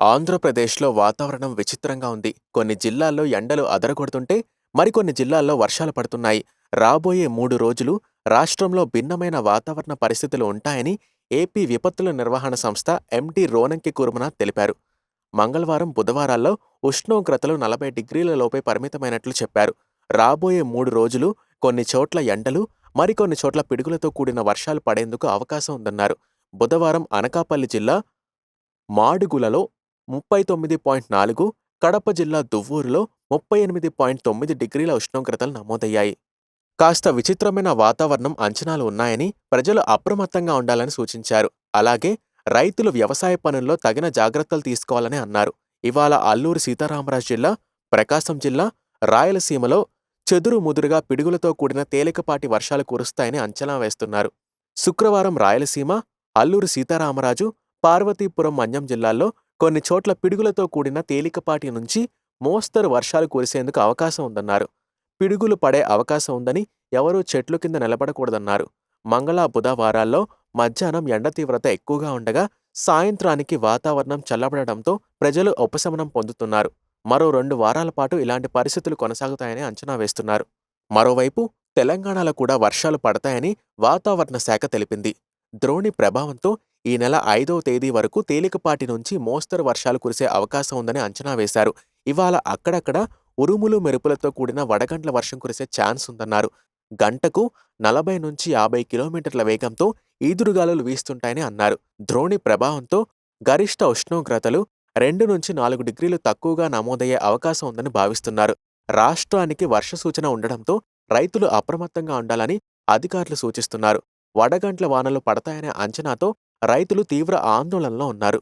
ఆంధ్రప్రదేశ్లో వాతావరణం విచిత్రంగా ఉంది. కొన్ని జిల్లాల్లో ఎండలు అదరగొడుతుంటే మరికొన్ని జిల్లాల్లో వర్షాలు పడుతున్నాయి. రాబోయే మూడు రోజులు రాష్ట్రంలో భిన్నమైన వాతావరణ పరిస్థితులు ఉంటాయని ఏపీ విపత్తుల నిర్వహణ సంస్థ ఎండి రోనంకి కుర్మనాథ్ తెలిపారు. మంగళవారం బుధవారాల్లో ఉష్ణోగ్రతలు నలభై డిగ్రీల లోపే పరిమితమైనట్లు చెప్పారు. రాబోయే మూడు రోజులు కొన్ని చోట్ల ఎండలు మరికొన్ని చోట్ల పిడుగులతో కూడిన వర్షాలు పడేందుకు అవకాశం ఉందన్నారు. బుధవారం అనకాపల్లి జిల్లా మాడుగులలో ముప్పై తొమ్మిది పాయింట్ నాలుగు కడప జిల్లా దువ్వూరులో ముప్పై ఎనిమిది పాయింట్ తొమ్మిది డిగ్రీల ఉష్ణోగ్రతలు నమోదయ్యాయి. కాస్త విచిత్రమైన వాతావరణం అంచనాలు ఉన్నాయని ప్రజలు అప్రమత్తంగా ఉండాలని సూచించారు. అలాగే రైతులు వ్యవసాయ పనుల్లో తగిన జాగ్రత్తలు తీసుకోవాలని అన్నారు. ఇవాళ అల్లూరు సీతారామరాజు జిల్లా ప్రకాశం జిల్లా రాయలసీమలో చెదురు ముదురుగా పిడుగులతో కూడిన తేలికపాటి వర్షాలు కురుస్తాయని అంచనా వేస్తున్నారు. శుక్రవారం రాయలసీమ అల్లూరు సీతారామరాజు పార్వతీపురం మన్యం జిల్లాల్లో కొన్ని చోట్ల పిడుగులతో కూడిన తేలికపాటి నుంచి మోస్తరు వర్షాలు కురిసేందుకు అవకాశం ఉందన్నారు. పిడుగులు పడే అవకాశం ఉందని ఎవరూ చెట్లు కింద నిలబడకూడదన్నారు. మంగళ బుధవారాల్లో మధ్యాహ్నం ఎండ తీవ్రత ఎక్కువగా ఉండగా సాయంత్రానికి వాతావరణం చల్లబడడంతో ప్రజలు ఉపశమనం పొందుతున్నారు. మరో రెండు వారాల పాటు ఇలాంటి పరిస్థితులు కొనసాగుతాయని అంచనా వేస్తున్నారు. మరోవైపు తెలంగాణలో కూడా వర్షాలు పడతాయని వాతావరణ శాఖ తెలిపింది. ద్రోణి ప్రభావంతో ఈ నెల ఐదవ తేదీ వరకు తేలికపాటి నుంచి మోస్తరు వర్షాలు కురిసే అవకాశం ఉందని అంచనా వేశారు. ఇవాళ అక్కడక్కడ ఉరుములు మెరుపులతో కూడిన వడగండ్ల వర్షం కురిసే ఛాన్స్ ఉందన్నారు. గంటకు నలభై నుంచి యాభై కిలోమీటర్ల వేగంతో ఈదురుగాలులు వీస్తుంటాయని అన్నారు. ద్రోణి ప్రభావంతో గరిష్ట ఉష్ణోగ్రతలు రెండు నుంచి నాలుగు డిగ్రీలు తక్కువగా నమోదయ్యే అవకాశం ఉందని భావిస్తున్నారు. రాష్ట్రానికి వర్ష సూచన ఉండడంతో రైతులు అప్రమత్తంగా ఉండాలని అధికారులు సూచిస్తున్నారు. వడగంట్ల వానలు పడతాయనే అంచనాతో రైతులు తీవ్ర ఆందోళనలో ఉన్నారు.